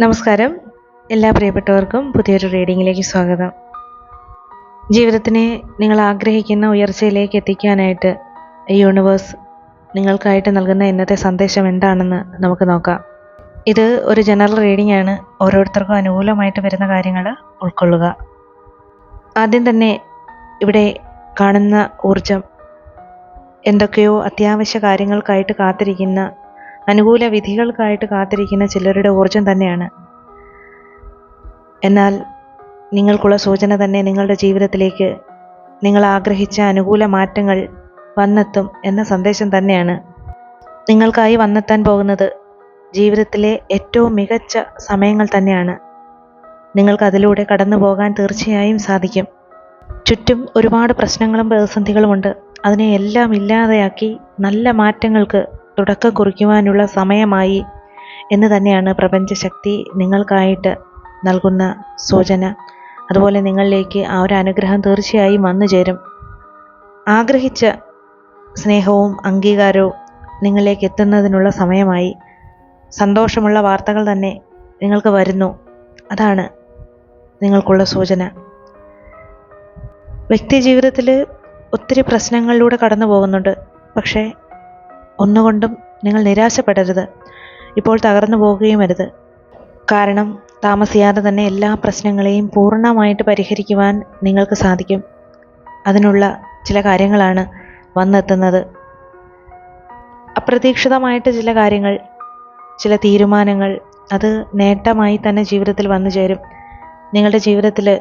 നമസ്കാരം. എല്ലാ പ്രിയപ്പെട്ടവർക്കും പുതിയൊരു റീഡിങ്ങിലേക്ക് സ്വാഗതം. ജീവിതത്തിനെ നിങ്ങൾ ആഗ്രഹിക്കുന്ന ഉയർച്ചയിലേക്ക് എത്തിക്കാനായിട്ട് യൂണിവേഴ്സ് നിങ്ങൾക്കായിട്ട് നൽകുന്ന ഇന്നത്തെ സന്ദേശം എന്താണെന്ന് നമുക്ക് നോക്കാം. ഇത് ഒരു ജനറൽ റീഡിംഗ് ആണ്. ഓരോരുത്തർക്കും അനുകൂലമായിട്ട് വരുന്ന കാര്യങ്ങൾ ഉൾക്കൊള്ളുക. ആദ്യം തന്നെ ഇവിടെ കാണുന്ന ഊർജം എന്തൊക്കെയോ അത്യാവശ്യ കാര്യങ്ങൾക്കായിട്ട് കാത്തിരിക്കുന്ന അനുകൂല വിധികൾക്കായിട്ട് കാത്തിരിക്കുന്ന ചിലരുടെ ഊർജം തന്നെയാണ്. എന്നാൽ നിങ്ങൾക്കുള്ള സൂചന തന്നെ നിങ്ങളുടെ ജീവിതത്തിലേക്ക് നിങ്ങൾ ആഗ്രഹിച്ച അനുകൂല മാറ്റങ്ങൾ വന്നെത്തും എന്ന സന്ദേശം തന്നെയാണ്. നിങ്ങൾക്കായി വന്നെത്താൻ പോകുന്നത് ജീവിതത്തിലെ ഏറ്റവും മികച്ച സമയങ്ങൾ തന്നെയാണ്. നിങ്ങൾക്ക് അതിലൂടെ കടന്നു പോകാൻ തീർച്ചയായും സാധിക്കും. ചുറ്റും ഒരുപാട് പ്രശ്നങ്ങളും പ്രതിസന്ധികളുമുണ്ട് അതിനെ എല്ലാം ഇല്ലാതെയാക്കി നല്ല മാറ്റങ്ങൾക്ക് തുടക്കം കുറിക്കുവാനുള്ള സമയമായി എന്ന് തന്നെയാണ് പ്രപഞ്ചശക്തി നിങ്ങൾക്കായിട്ട് നൽകുന്ന സൂചന. അതുപോലെ നിങ്ങളിലേക്ക് ആ ഒരു അനുഗ്രഹം തീർച്ചയായും വന്നു ചേരും. ആഗ്രഹിച്ച സ്നേഹവും അംഗീകാരവും നിങ്ങളിലേക്ക് എത്തുന്നതിനുള്ള സമയമായി. സന്തോഷമുള്ള വാർത്തകൾ തന്നെ നിങ്ങൾക്ക് വരുന്നു. അതാണ് നിങ്ങൾക്കുള്ള സൂചന. വ്യക്തി ജീവിതത്തിൽ ഒത്തിരി പ്രശ്നങ്ങളിലൂടെ കടന്നു പോകുന്നുണ്ട് പക്ഷേ ഒന്നുകൊണ്ടും നിങ്ങൾ നിരാശപ്പെടരുത്. ഇപ്പോൾ തകർന്നു പോവുകയും അരുത്. കാരണം താമസിയാതെ തന്നെ എല്ലാ പ്രശ്നങ്ങളെയും പൂർണമായിട്ട് പരിഹരിക്കുവാൻ നിങ്ങൾക്ക് സാധിക്കും. അതിനുള്ള ചില കാര്യങ്ങളാണ് വന്നെത്തുന്നത്. അപ്രതീക്ഷിതമായിട്ട് ചില കാര്യങ്ങൾ ചില തീരുമാനങ്ങൾ അത് നേട്ടമായി തന്നെ ജീവിതത്തിൽ വന്നു ചേരും. നിങ്ങളുടെ ജീവിതത്തിൽ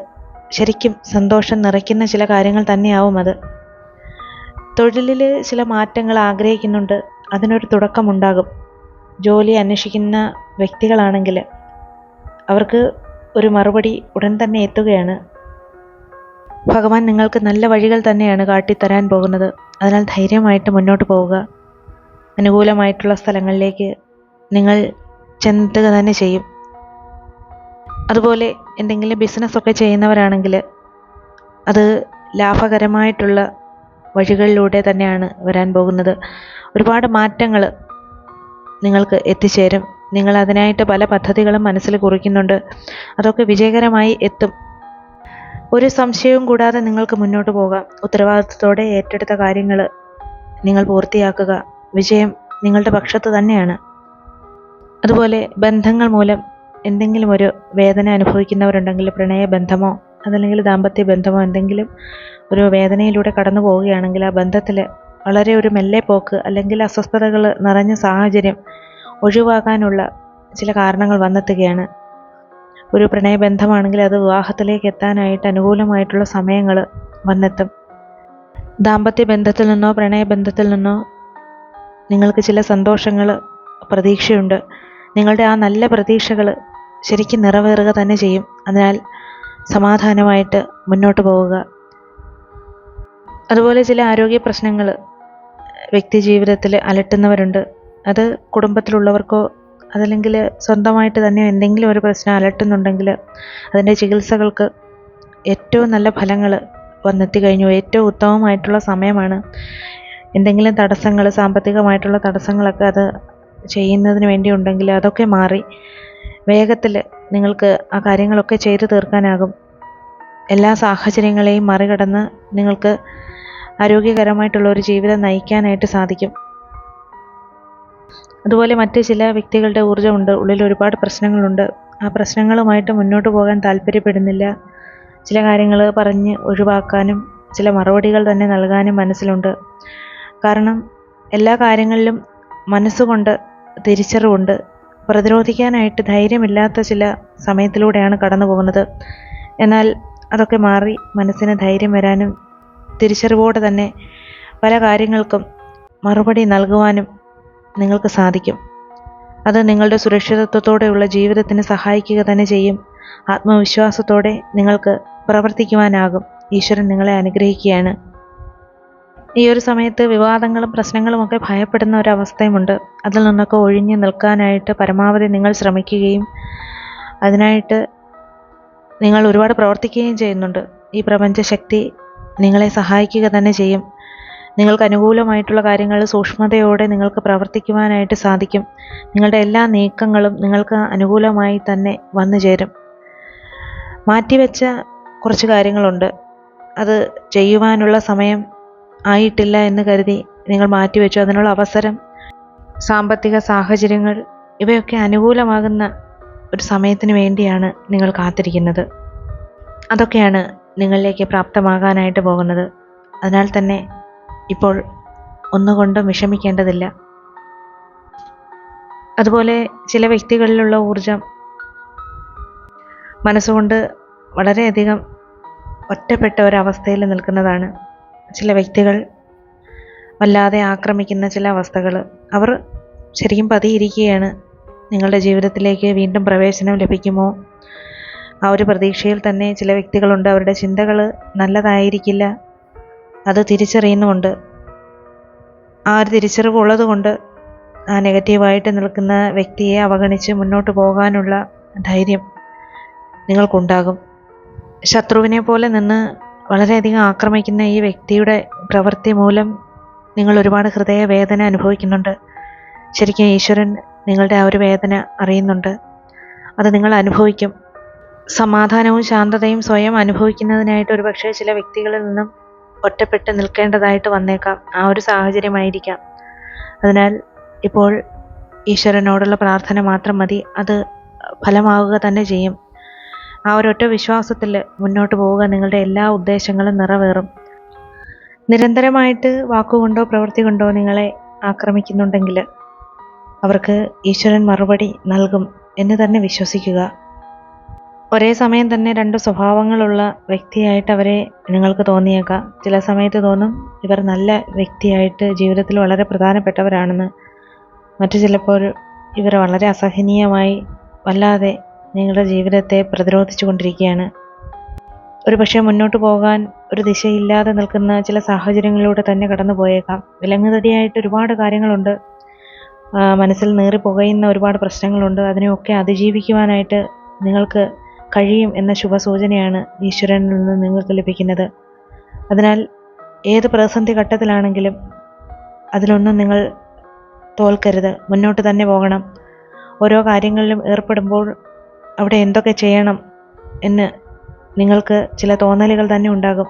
ശരിക്കും സന്തോഷം നിറയ്ക്കുന്ന ചില കാര്യങ്ങൾ തന്നെയാവും അത്. തൊഴിലിൽ ചില മാറ്റങ്ങൾ ആഗ്രഹിക്കുന്നുണ്ട്. അതിനൊരു തുടക്കമുണ്ടാകും. ജോലി അന്വേഷിക്കുന്ന വ്യക്തികളാണെങ്കിൽ അവർക്ക് ഒരു മറുപടി ഉടൻ തന്നെ എത്തുകയാണ്. ഭഗവാൻ നിങ്ങൾക്ക് നല്ല വഴികൾ തന്നെയാണ് കാട്ടിത്തരാൻ പോകുന്നത്. അതിനാൽ ധൈര്യമായിട്ട് മുന്നോട്ട് പോവുക. അനുകൂലമായിട്ടുള്ള സ്ഥലങ്ങളിലേക്ക് നിങ്ങൾ ചെന്നുക തന്നെ ചെയ്യും. അതുപോലെ എന്തെങ്കിലും ബിസിനസ്സൊക്കെ ചെയ്യുന്നവരാണെങ്കിൽ അത് ലാഭകരമായിട്ടുള്ള വഴികളിലൂടെ തന്നെയാണ് വരാൻ പോകുന്നത്. ഒരുപാട് മാറ്റങ്ങൾ നിങ്ങൾക്ക് എത്തിച്ചേരും. നിങ്ങൾ അതിനായിട്ട് പല പദ്ധതികളും മനസ്സിൽ കുറിക്കുന്നുണ്ട്. അതൊക്കെ വിജയകരമായി എത്തും. ഒരു സംശയവും കൂടാതെ നിങ്ങൾക്ക് മുന്നോട്ട് പോകാം. ഉത്തരവാദിത്വത്തോടെ ഏറ്റെടുത്ത കാര്യങ്ങൾ നിങ്ങൾ പൂർത്തിയാക്കുക. വിജയം നിങ്ങളുടെ പക്ഷത്ത് തന്നെയാണ്. അതുപോലെ ബന്ധങ്ങൾ മൂലം എന്തെങ്കിലും ഒരു വേദന അനുഭവിക്കുന്നവരുണ്ടെങ്കിൽ പ്രണയബന്ധമോ അതല്ലെങ്കിൽ ദാമ്പത്യ ബന്ധമോ എന്തെങ്കിലും ഒരു വേദനയിലൂടെ കടന്നു പോവുകയാണെങ്കിൽ ആ ബന്ധത്തിൽ വളരെ ഒരു മെല്ലെ പോക്ക് അല്ലെങ്കിൽ അസ്വസ്ഥതകൾ നിറഞ്ഞ സാഹചര്യം ഒഴിവാകാനുള്ള ചില കാരണങ്ങൾ വന്നെത്തുകയാണ്. ഒരു പ്രണയബന്ധമാണെങ്കിൽ അത് വിവാഹത്തിലേക്ക് എത്താനായിട്ട് അനുകൂലമായിട്ടുള്ള സമയങ്ങൾ വന്നെത്തും. ദാമ്പത്യ ബന്ധത്തിൽ നിന്നോ പ്രണയബന്ധത്തിൽ നിന്നോ നിങ്ങൾക്ക് ചില സന്തോഷങ്ങൾ പ്രതീക്ഷയുണ്ട്. നിങ്ങളുടെ ആ നല്ല പ്രതീക്ഷകൾ ശരിക്കും നിറവേറുക തന്നെ ചെയ്യും. അതിനാൽ സമാധാനമായിട്ട് മുന്നോട്ട് പോവുക. അതുപോലെ ചില ആരോഗ്യ പ്രശ്നങ്ങൾ വ്യക്തി ജീവിതത്തിൽ അലട്ടുന്നവരുണ്ട്. അത് കുടുംബത്തിലുള്ളവർക്കോ അതല്ലെങ്കിൽ സ്വന്തമായിട്ട് തന്നെ എന്തെങ്കിലും ഒരു പ്രശ്നം അലട്ടുന്നുണ്ടെങ്കിൽ അതിന്റെ ചികിത്സകൾക്ക് ഏറ്റവും നല്ല ഫലങ്ങൾ വന്നെത്തി കഴിഞ്ഞു. ഏറ്റവും ഉത്തമമായിട്ടുള്ള സമയമാണ് എന്തെങ്കിലും തടസ്സങ്ങൾ സാമ്പത്തികമായിട്ടുള്ള തടസ്സങ്ങളൊക്കെ അത് ചെയ്യുന്നതിന് വേണ്ടി ഉണ്ടെങ്കിൽ അതൊക്കെ മാറി വേഗത്തിൽ നിങ്ങൾക്ക് ആ കാര്യങ്ങളൊക്കെ ചെയ്തു തീർക്കാനാകും. എല്ലാ സാഹചര്യങ്ങളെയും മറികടന്ന് നിങ്ങൾക്ക് ആരോഗ്യകരമായിട്ടുള്ള ഒരു ജീവിതം നയിക്കാനായിട്ട് സാധിക്കും. അതുപോലെ മറ്റ് ചില വ്യക്തികളുടെ ഊർജമുണ്ട്. ഉള്ളിൽ ഒരുപാട് പ്രശ്നങ്ങളുണ്ട്. ആ പ്രശ്നങ്ങളുമായിട്ട് മുന്നോട്ട് പോകാൻ താല്പര്യപ്പെടുന്നില്ല. ചില കാര്യങ്ങൾ പറഞ്ഞ് ഒഴിവാക്കാനും ചില മറുപടികൾ തന്നെ നൽകാനും മനസ്സിലുണ്ട്. കാരണം എല്ലാ കാര്യങ്ങളിലും മനസ്സുകൊണ്ട് തിരിച്ചറിവുണ്ട്. പ്രതിരോധിക്കാനായിട്ട് ധൈര്യമില്ലാത്ത ചില സമയത്തിലൂടെയാണ് കടന്നു പോകുന്നത് എന്നാൽ അതൊക്കെ മാറി മനസ്സിന് ധൈര്യം വരാനും തിരിച്ചറിവോടെ തന്നെ പല കാര്യങ്ങൾക്കും മറുപടി നൽകുവാനും നിങ്ങൾക്ക് സാധിക്കും. അത് നിങ്ങളുടെ സുരക്ഷിതത്വത്തോടെയുള്ള ജീവിതത്തിന് സഹായിക്കുക തന്നെ ചെയ്യും. ആത്മവിശ്വാസത്തോടെ നിങ്ങൾക്ക് പ്രവർത്തിക്കുവാനാകും. ഈശ്വരൻ നിങ്ങളെ അനുഗ്രഹിക്കുകയാണ്. ഈ ഒരു സമയത്ത് വിവാദങ്ങളും പ്രശ്നങ്ങളും ഒക്കെ ഭയപ്പെടുന്ന ഒരവസ്ഥയുമുണ്ട് അതിൽ നിന്നൊക്കെ ഒഴിഞ്ഞു നിൽക്കാനായിട്ട് പരമാവധി നിങ്ങൾ ശ്രമിക്കുകയും അതിനായിട്ട് നിങ്ങൾ ഒരുപാട് പ്രവർത്തിക്കുകയും ചെയ്യുന്നുണ്ട്. ഈ പ്രപഞ്ചശക്തി നിങ്ങളെ സഹായിക്കുക തന്നെ ചെയ്യും. നിങ്ങൾക്ക് അനുകൂലമായിട്ടുള്ള കാര്യങ്ങൾ സൂക്ഷ്മതയോടെ നിങ്ങൾക്ക് പ്രവർത്തിക്കുവാനായിട്ട് സാധിക്കും. നിങ്ങളുടെ എല്ലാ നീക്കങ്ങളും നിങ്ങൾക്ക് അനുകൂലമായി തന്നെ വന്നു ചേരും. മാറ്റിവെച്ച കുറച്ച് കാര്യങ്ങളുണ്ട്. അത് ചെയ്യുവാനുള്ള സമയം ആയിട്ടില്ല എന്ന് കരുതി നിങ്ങൾ മാറ്റിവെച്ചു. അതിനുള്ള അവസരം സാമ്പത്തിക സാഹചര്യങ്ങൾ ഇവയൊക്കെ അനുകൂലമാകുന്ന ഒരു സമയത്തിന് വേണ്ടിയാണ് നിങ്ങൾ കാത്തിരിക്കുന്നത്. അതൊക്കെയാണ് നിങ്ങളിലേക്ക് പ്രാപ്തമാകാനായിട്ട് പോകുന്നത്. അതിനാൽ തന്നെ ഇപ്പോൾ ഒന്നുകൊണ്ടും വിഷമിക്കേണ്ടതില്ല. അതുപോലെ ചില വ്യക്തികളിലുള്ള ഊർജം മനസ്സുകൊണ്ട് വളരെയധികം ഒറ്റപ്പെട്ട ഒരവസ്ഥയിൽ നിൽക്കുന്നതാണ്. ചില വ്യക്തികൾ വല്ലാതെ ആക്രമിക്കുന്ന ചില അവസ്ഥകൾ അവർ ശരിക്കും പതിയിരിക്കുകയാണ്. നിങ്ങളുടെ ജീവിതത്തിലേക്ക് വീണ്ടും പ്രവേശനം ലഭിക്കുമോ? ആ ഒരു പ്രതീക്ഷയിൽ തന്നെ ചില വ്യക്തികളുണ്ട്. അവരുടെ ചിന്തകൾ നല്ലതായിരിക്കില്ല. അത് തിരിച്ചറിയുന്നുമുണ്ട്. ആ ഒരു തിരിച്ചറിവ് ഉള്ളതുകൊണ്ട് ആ നെഗറ്റീവായിട്ട് നിൽക്കുന്ന വ്യക്തിയെ അവഗണിച്ച് മുന്നോട്ട് പോകാനുള്ള ധൈര്യം നിങ്ങൾക്കുണ്ടാകും. ശത്രുവിനെ പോലെ നിന്ന് വളരെയധികം ആക്രമിക്കുന്ന ഈ വ്യക്തിയുടെ പ്രവൃത്തി മൂലം നിങ്ങൾ ഒരുപാട് ഹൃദയവേദന അനുഭവിക്കുന്നുണ്ട്. ശരിക്കും ഈശ്വരൻ നിങ്ങളുടെ ആ ഒരു വേദന അറിയുന്നുണ്ട്. അത് നിങ്ങൾ അനുഭവിക്കും. സമാധാനവും ശാന്തതയും സ്വയം അനുഭവിക്കുന്നതിനായിട്ട് ഒരുപക്ഷെ ചില വ്യക്തികളിൽ നിന്നും ഒറ്റപ്പെട്ട് നിൽക്കേണ്ടതായിട്ട് വന്നേക്കാം. ആ ഒരു സാഹചര്യമായിരിക്കാം. അതിനാൽ ഇപ്പോൾ ഈശ്വരനോടുള്ള പ്രാർത്ഥന മാത്രം മതി. അത് ഫലമാവുക തന്നെ ചെയ്യും. ആ ഒരൊറ്റ വിശ്വാസത്തിൽ മുന്നോട്ട് പോവുക നിങ്ങളുടെ എല്ലാ ഉദ്ദേശങ്ങളും നിറവേറും. നിരന്തരമായിട്ട് വാക്കുകൊണ്ടോ പ്രവൃത്തി കൊണ്ടോ നിങ്ങളെ ആക്രമിക്കുന്നുണ്ടെങ്കിൽ അവർക്ക് ഈശ്വരൻ മറുപടി നൽകും എന്ന് തന്നെ വിശ്വസിക്കുക. ഒരേ സമയം തന്നെ രണ്ട് സ്വഭാവങ്ങളുള്ള വ്യക്തിയായിട്ട് അവരെ നിങ്ങൾക്ക് തോന്നിയേക്കാം. ചില സമയത്ത് തോന്നും ഇവർ നല്ല വ്യക്തിയായിട്ട് ജീവിതത്തിൽ വളരെ പ്രധാനപ്പെട്ടവരാണെന്ന്. മറ്റു ചിലപ്പോൾ ഇവർ വളരെ അസഹനീയമായി വല്ലാതെ നിങ്ങളുടെ ജീവിതത്തെ പ്രതിരോധിച്ചു കൊണ്ടിരിക്കുകയാണ് ഒരു പക്ഷേ മുന്നോട്ട് പോകാൻ ഒരു ദിശയില്ലാതെ നിൽക്കുന്ന ചില സാഹചര്യങ്ങളിലൂടെ തന്നെ കടന്നു പോയേക്കാം വിലങ്ങുതടിയായിട്ട് ഒരുപാട് കാര്യങ്ങളുണ്ട്. മനസ്സിൽ നേറി പുകയുന്ന ഒരുപാട് പ്രശ്നങ്ങളുണ്ട്. അതിനെയൊക്കെ അതിജീവിക്കുവാനായിട്ട് നിങ്ങൾക്ക് കഴിയും എന്ന ശുഭസൂചനയാണ് ഈശ്വരനിൽ നിന്ന് നിങ്ങൾക്ക് ലഭിക്കുന്നത്. അതിനാൽ ഏത് പ്രതിസന്ധി ഘട്ടത്തിലാണെങ്കിലും അതിലൊന്നും നിങ്ങൾ തോൽക്കരുത്. മുന്നോട്ട് തന്നെ പോകണം. ഓരോ കാര്യങ്ങളിലും ഏർപ്പെടുമ്പോൾ അവിടെ എന്തൊക്കെ ചെയ്യണം എന്ന് നിങ്ങൾക്ക് ചില തോന്നലുകൾ തന്നെ ഉണ്ടാകും.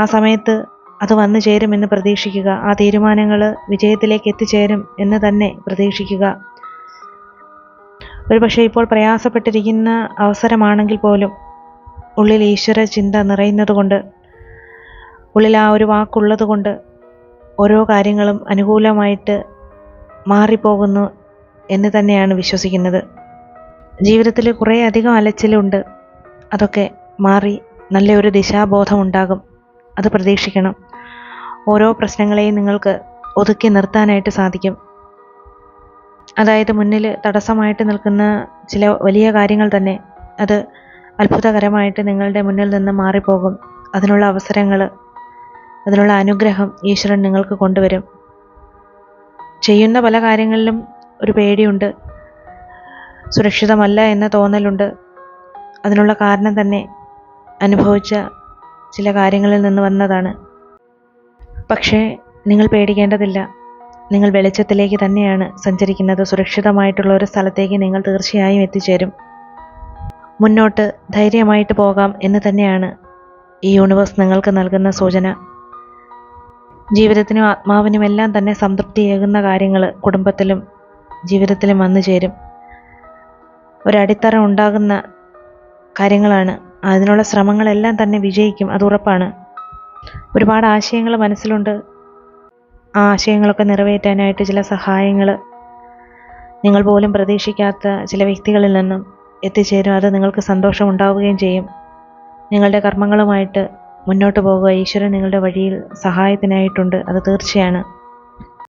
ആ സമയത്ത് അത് വന്നു ചേരുമെന്ന് പ്രതീക്ഷിക്കുക. ആ തീരുമാനങ്ങൾ വിജയത്തിലേക്ക് എത്തിച്ചേരും എന്ന് തന്നെ പ്രതീക്ഷിക്കുക. ഒരുപക്ഷെ ഇപ്പോൾ പ്രയാസപ്പെട്ടിരിക്കുന്ന അവസരമാണെങ്കിൽ പോലും ഉള്ളിൽ ഈശ്വര ചിന്ത നിറയുന്നത് കൊണ്ട് ഉള്ളിൽ ആ ഒരു വാക്കുള്ളത് കൊണ്ട് ഓരോ കാര്യങ്ങളും അനുകൂലമായിട്ട് മാറിപ്പോകുന്നു എന്ന് തന്നെയാണ് വിശ്വസിക്കുന്നത്. ജീവിതത്തിൽ കുറേ അധികം അലച്ചിലുണ്ട്. അതൊക്കെ മാറി നല്ലൊരു ദിശാബോധം ഉണ്ടാകും അത് പ്രതീക്ഷിക്കണം. ഓരോ പ്രശ്നങ്ങളെയും നിങ്ങൾക്ക് ഒതുക്കി നിർത്താനായിട്ട് സാധിക്കും. അതായത് മുന്നിൽ തടസ്സമായിട്ട് നിൽക്കുന്ന ചില വലിയ കാര്യങ്ങൾ തന്നെ അത് അത്ഭുതകരമായിട്ട് നിങ്ങളുടെ മുന്നിൽ നിന്ന് മാറിപ്പോകും. അതിനുള്ള അവസരങ്ങൾ അതിനുള്ള അനുഗ്രഹം ഈശ്വരൻ നിങ്ങൾക്ക് കൊണ്ടുവരും. ചെയ്യുന്ന പല കാര്യങ്ങളിലും ഒരു പേടിയുണ്ട്. സുരക്ഷിതമല്ല എന്ന തോന്നലുണ്ട്. അതിനുള്ള കാരണം തന്നെ അനുഭവിച്ച ചില കാര്യങ്ങളിൽ നിന്ന് വന്നതാണ്. പക്ഷേ നിങ്ങൾ പേടിക്കേണ്ടതില്ല. നിങ്ങൾ വെളിച്ചത്തിലേക്ക് തന്നെയാണ് സഞ്ചരിക്കുന്നത്. സുരക്ഷിതമായിട്ടുള്ള ഒരു സ്ഥലത്തേക്ക് നിങ്ങൾ തീർച്ചയായും എത്തിച്ചേരും. മുന്നോട്ട് ധൈര്യമായിട്ട് പോകാം എന്ന് തന്നെയാണ് ഈ യൂണിവേഴ്സ് നിങ്ങൾക്ക് നൽകുന്ന സൂചന. ജീവിതത്തിനും ആത്മാവിനുമെല്ലാം തന്നെ സംതൃപ്തിയേകുന്ന കാര്യങ്ങൾ കുടുംബത്തിലും ജീവിതത്തിലും വന്നു ചേരും ഒരടിത്തറ ഉണ്ടാകുന്ന കാര്യങ്ങളാണ്. അതിനുള്ള ശ്രമങ്ങളെല്ലാം തന്നെ വിജയിക്കും അത് ഉറപ്പാണ്. ഒരുപാട് ആശയങ്ങൾ മനസ്സിലുണ്ട്. ആ ആശയങ്ങളൊക്കെ നിറവേറ്റാനായിട്ട് ചില സഹായങ്ങൾ നിങ്ങൾ പോലും പ്രതീക്ഷിക്കാത്ത ചില വ്യക്തികളിൽ നിന്നും എത്തിച്ചേരും. അത് നിങ്ങൾക്ക് സന്തോഷം ഉണ്ടാവുകയും ചെയ്യും. നിങ്ങളുടെ കർമ്മങ്ങളുമായിട്ട് മുന്നോട്ട് പോകുക ഈശ്വരൻ നിങ്ങളുടെ വഴിയിൽ സഹായത്തിനായിട്ടുണ്ട് അത് തീർച്ചയാണ്.